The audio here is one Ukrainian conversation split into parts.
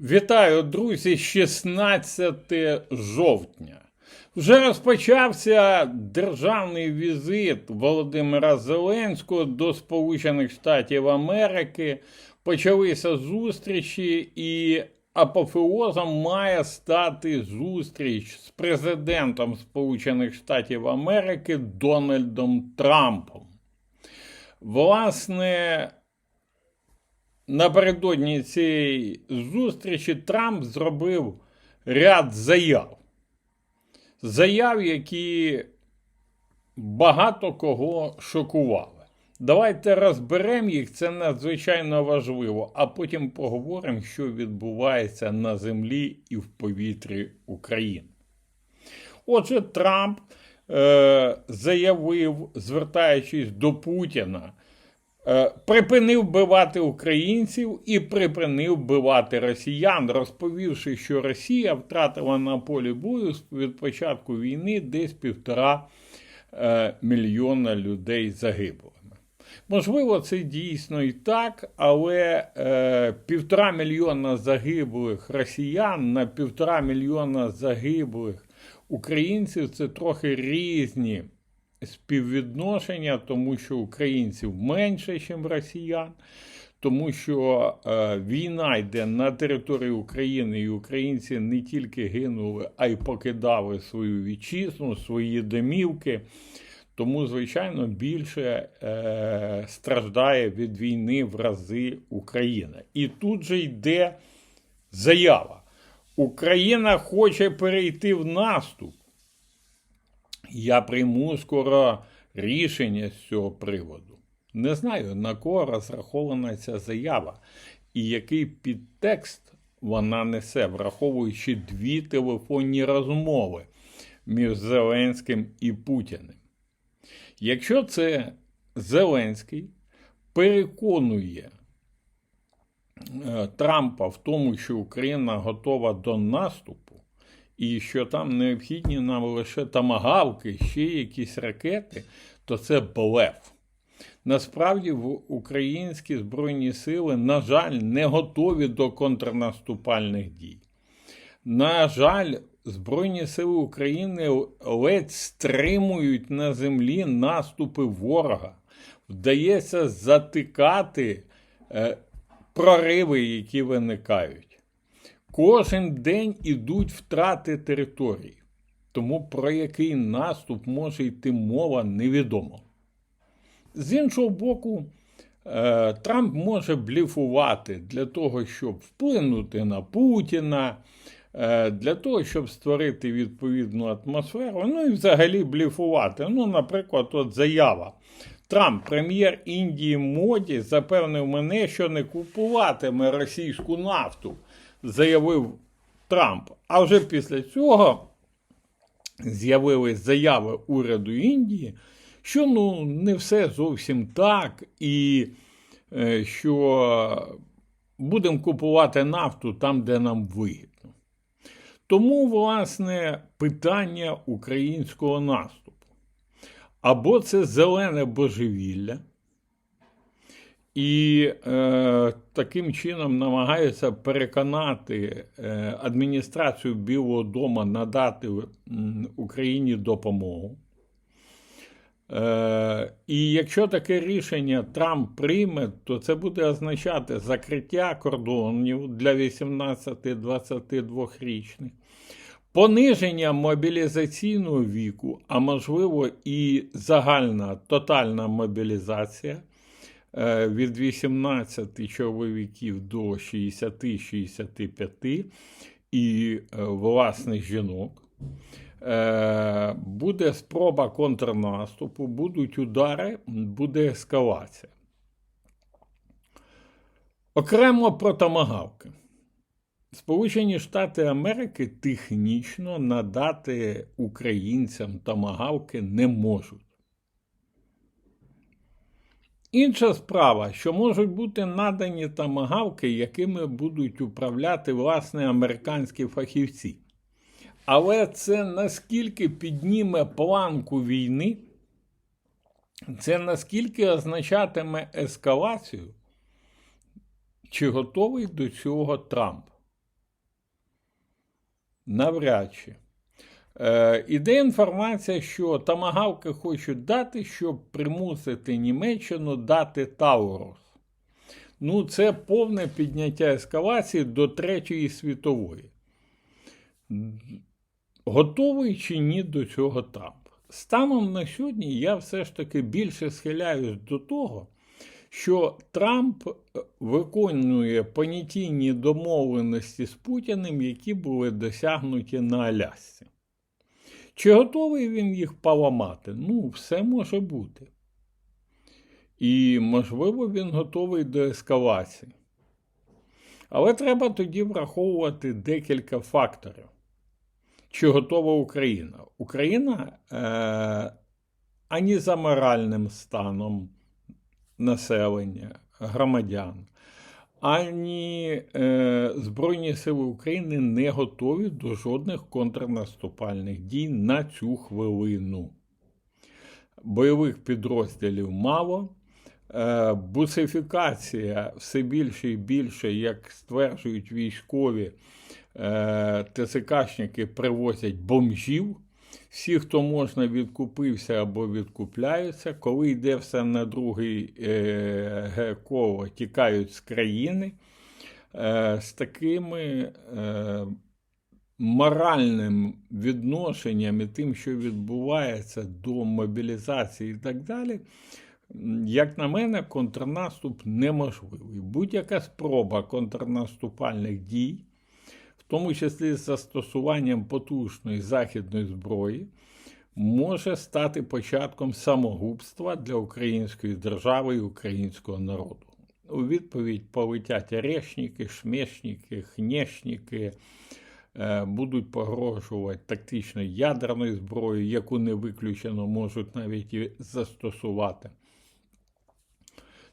Вітаю, друзі, 16 жовтня. Вже розпочався державний візит Володимира Зеленського до Сполучених Штатів Америки. Почалися зустрічі, і апофеозом має стати зустріч з президентом Сполучених Штатів Америки Дональдом Трампом. Власне, напередодні цієї зустрічі Трамп зробив ряд заяв. Заяв, які багато кого шокували. Давайте розберемо їх, це надзвичайно важливо, а потім поговоримо, що відбувається на землі і в повітрі України. Отже, Трамп е, заявив, звертаючись до Путіна, припинив вбивати українців і припинив вбивати росіян, розповівши, що Росія втратила на полі бою від початку війни десь півтора е, мільйона людей загиблими. Можливо, це дійсно і так, але е, півтора мільйона загиблих росіян на півтора мільйона загиблих українців це трохи різні співвідношення, тому що українців менше, ніж росіян, тому що е, війна йде на території України, і українці не тільки гинули, а й покидали свою вітчизну, свої домівки. Тому, звичайно, більше е, страждає від війни в рази Україна. І тут же йде заява. Україна хоче перейти в наступ. Я прийму скоро рішення з цього приводу. Не знаю, на кого розрахована ця заява і який підтекст вона несе, враховуючи дві телефонні розмови між Зеленським і Путіним. Якщо це Зеленський переконує е, Трампа в тому, що Україна готова до наступу, і що там необхідні нам лише тамагавки, ще якісь ракети, то це блеф. Насправді, українські збройні сили, на жаль, не готові до контрнаступальних дій. На жаль, Збройні сили України ледь стримують на землі наступи ворога. Вдається затикати е, прориви, які виникають. Кожен день ідуть втрати території. Тому про який наступ може йти мова, невідомо. З іншого боку, е, Трамп може бліфувати для того, щоб вплинути на Путіна, е, для того, щоб створити відповідну атмосферу, ну і взагалі бліфувати. Ну, наприклад, от заява. Трамп, прем'єр Індії Моді, запевнив мене, що не купуватиме російську нафту, заявив Трамп. А вже після цього з'явились заяви уряду Індії, що ну не все зовсім так, і е, що будемо купувати нафту там, де нам вигідно. Тому, власне, питання українського наступу. Або це зелене божевілля, і е, таким чином намагаються переконати е, адміністрацію Білого Дому надати Україні допомогу. Е, і якщо таке рішення Трамп прийме, то це буде означати закриття кордонів для 18-22-річних, пониження мобілізаційного віку, а можливо і загальна тотальна мобілізація від 18 чоловіків до 60-65 і е, власних жінок. Е, буде спроба контрнаступу, будуть удари, буде ескалація. Окремо про томагавки. Сполучені Штати Америки технічно надати українцям томагавки не можуть. Інша справа, що можуть бути надані томагавки, якими будуть управляти власне американські фахівці. Але це наскільки підніме планку війни, це наскільки означатиме ескалацію, чи готовий до цього Трамп? Навряд чи. Е, іде інформація, що тамагавки хочуть дати, щоб примусити Німеччину дати Таурус. Ну, це повне підняття ескалації до Третьої світової. Готовий чи ні до цього Трамп? Станом на сьогодні я все ж таки більше схиляюсь до того, що Трамп е, виконує понятійні домовленості з Путіним, які були досягнуті на Алясці. Чи готовий він їх поламати? Ну, все може бути. І, можливо, він готовий до ескалації. Але треба тоді враховувати декілька факторів. Чи готова Україна? Україна е, ані за моральним станом населення, громадян, ані е, Збройні Сили України не готові до жодних контрнаступальних дій на цю хвилину. Бойових підрозділів мало. Е, бусифікація все більше і більше, як стверджують військові, е, ТСКшники привозять бомжів. Всі, хто можна, відкупився або відкупляються. Коли йде все на другий е, коло, тікають з країни е, з такими е, моральним відношенням і тим, що відбувається до мобілізації і так далі. Як на мене, контрнаступ неможливий. Будь-яка спроба контрнаступальних дій тому числі з застосуванням потужної західної зброї, може стати початком самогубства для української держави і українського народу. У відповідь полетять орешники, шмешники, хнєшники, е, будуть погрожувати тактичною ядерною зброєю, яку не виключено можуть навіть застосувати.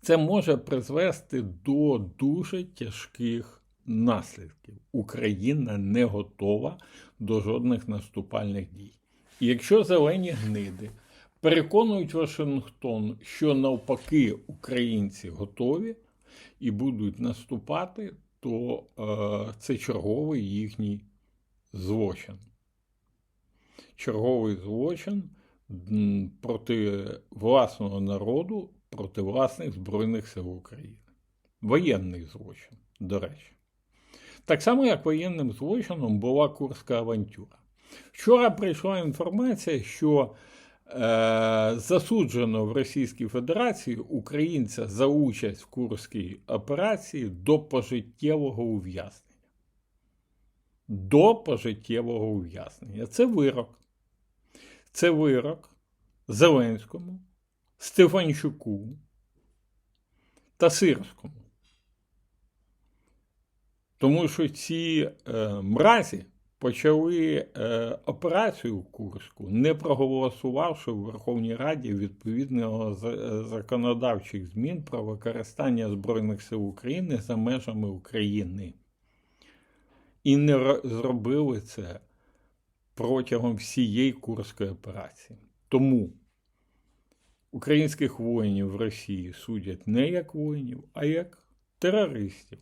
Це може призвести до дуже тяжких наслідків. Україна не готова до жодних наступальних дій. І якщо зелені гниди переконують Вашингтон, що навпаки українці готові і будуть наступати, то е, це черговий їхній злочин. Черговий злочин проти власного народу, проти власних Збройних сил України. Воєнний злочин, до речі. Так само, як воєнним злочином була Курська авантюра. Вчора прийшла інформація, що е, засуджено в Російській Федерації українця за участь в Курській операції до пожиттєвого ув'язнення. До пожиттєвого ув'язнення. Це вирок. Це вирок Зеленському, Стефанчуку та Сирському. Тому що ці е, мразі почали е, операцію в Курську, не проголосувавши в Верховній Раді відповідного е, законодавчих змін про використання Збройних сил України за межами України. І не зробили це протягом всієї Курської операції. Тому українських воїнів в Росії судять не як воїнів, а як терористів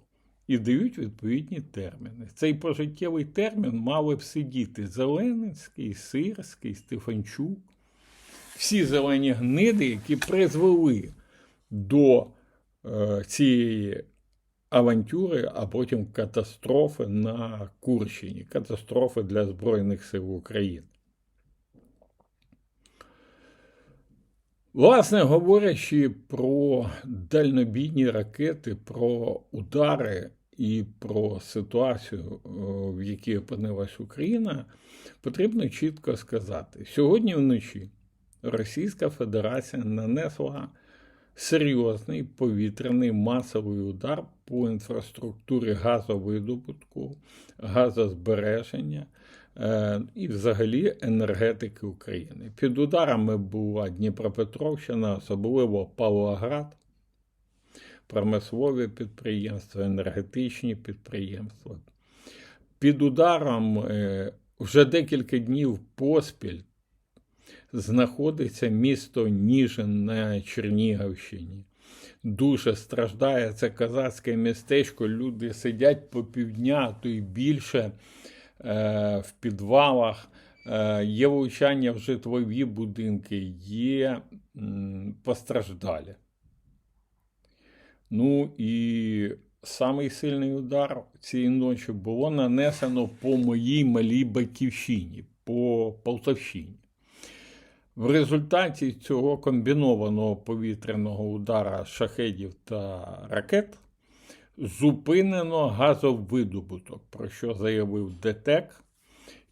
і дають відповідні терміни. Цей пожиттєвий термін мали б сидіти Зеленський, Сирський, Стефанчук, всі зелені гниди, які призвели до е, цієї авантюри, а потім катастрофи на Курщині, катастрофи для Збройних сил України. Власне говорячи про дальнобійні ракети, про удари і про ситуацію, е, в якій опинилась Україна, потрібно чітко сказати: сьогодні вночі Російська Федерація нанесла серйозний повітряний масовий удар по інфраструктурі газовидобутку, газозбереження. Е, і, взагалі, енергетики України. Під ударами була Дніпропетровщина, особливо Павлоград, промислові підприємства, енергетичні підприємства. Під ударом е, вже декілька днів поспіль знаходиться місто Ніжин на Чернігівщині. Дуже страждає це казацьке містечко. Люди сидять по півдня, а то й більше е, в підвалах, е, є влучання в житлові будинки, є постраждалі. Ну і самий сильний удар цієї ночі було нанесено по моїй малій батьківщині, по Полтавщині. В результаті цього комбінованого повітряного удара шахедів та ракет зупинено газовидобуток, про що заявив ДТЕК,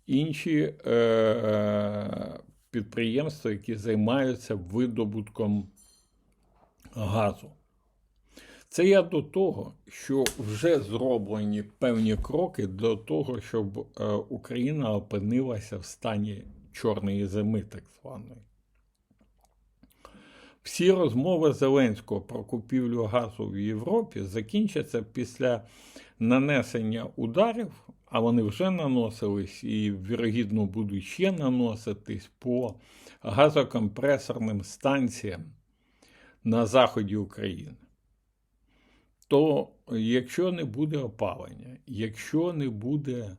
інші е, підприємства, які займаються видобутком газу. Це я до того, що вже зроблені певні кроки до того, щоб е, Україна опинилася в стані чорної зими, так званої. Всі розмови Зеленського про купівлю газу в Європі закінчаться після нанесення ударів, а вони вже наносились і, вірогідно, будуть ще наноситись по газокомпресорним станціям на заході України. То якщо не буде опалення, якщо не буде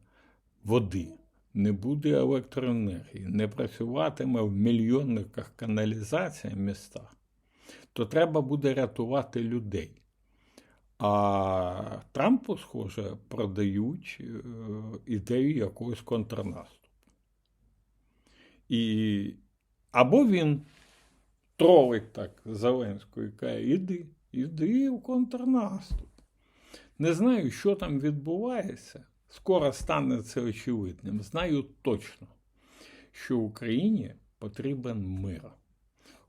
води, не буде електроенергії, не працюватиме в мільйонниках каналізація в містах, то треба буде рятувати людей. А Трампу, схоже, продають е, ідею якогось контрнаступу. І або він тролить так Зеленського і каже, іди, іди в контрнаступ. Не знаю, що там відбувається. Скоро стане це очевидним. Знаю точно, що Україні потрібен мир.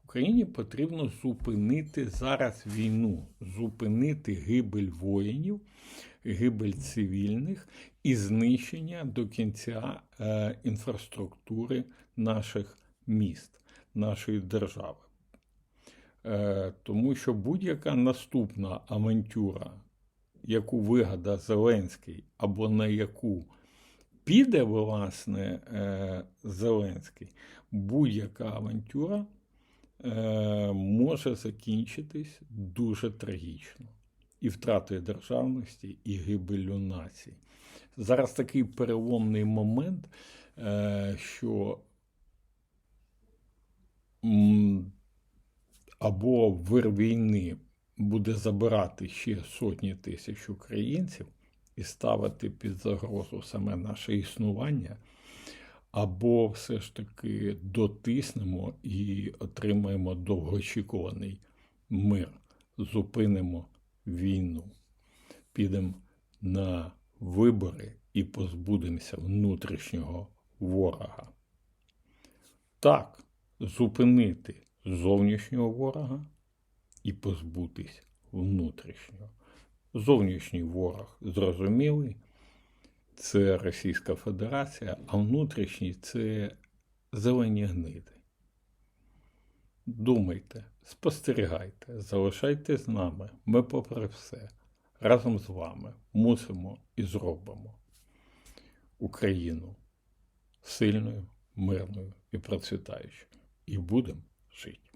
Україні потрібно зупинити зараз війну, зупинити гибель воїнів, гибель цивільних і знищення до кінця е, інфраструктури наших міст, нашої держави. Е, тому що будь-яка наступна авантюра, яку вигада Зеленський, або на яку піде, власне, е, Зеленський, будь-яка авантюра е, може закінчитись дуже трагічно. І втратою державності, і гибелю нації. Зараз такий переломний момент, що або вир війни буде забирати ще сотні тисяч українців і ставити під загрозу саме наше існування, або все ж таки дотиснемо і отримаємо довгоочікуваний мир, зупинимо війну, підемо на вибори і позбудемося внутрішнього ворога. Так, зупинити зовнішнього ворога і позбутись внутрішнього. Зовнішній ворог зрозумілий, це Російська Федерація, а внутрішній це зелені гниди. Думайте, спостерігайте, залишайтесь з нами. Ми, попри все, разом з вами мусимо і зробимо Україну сильною, мирною і процвітаючою. І будемо Shit.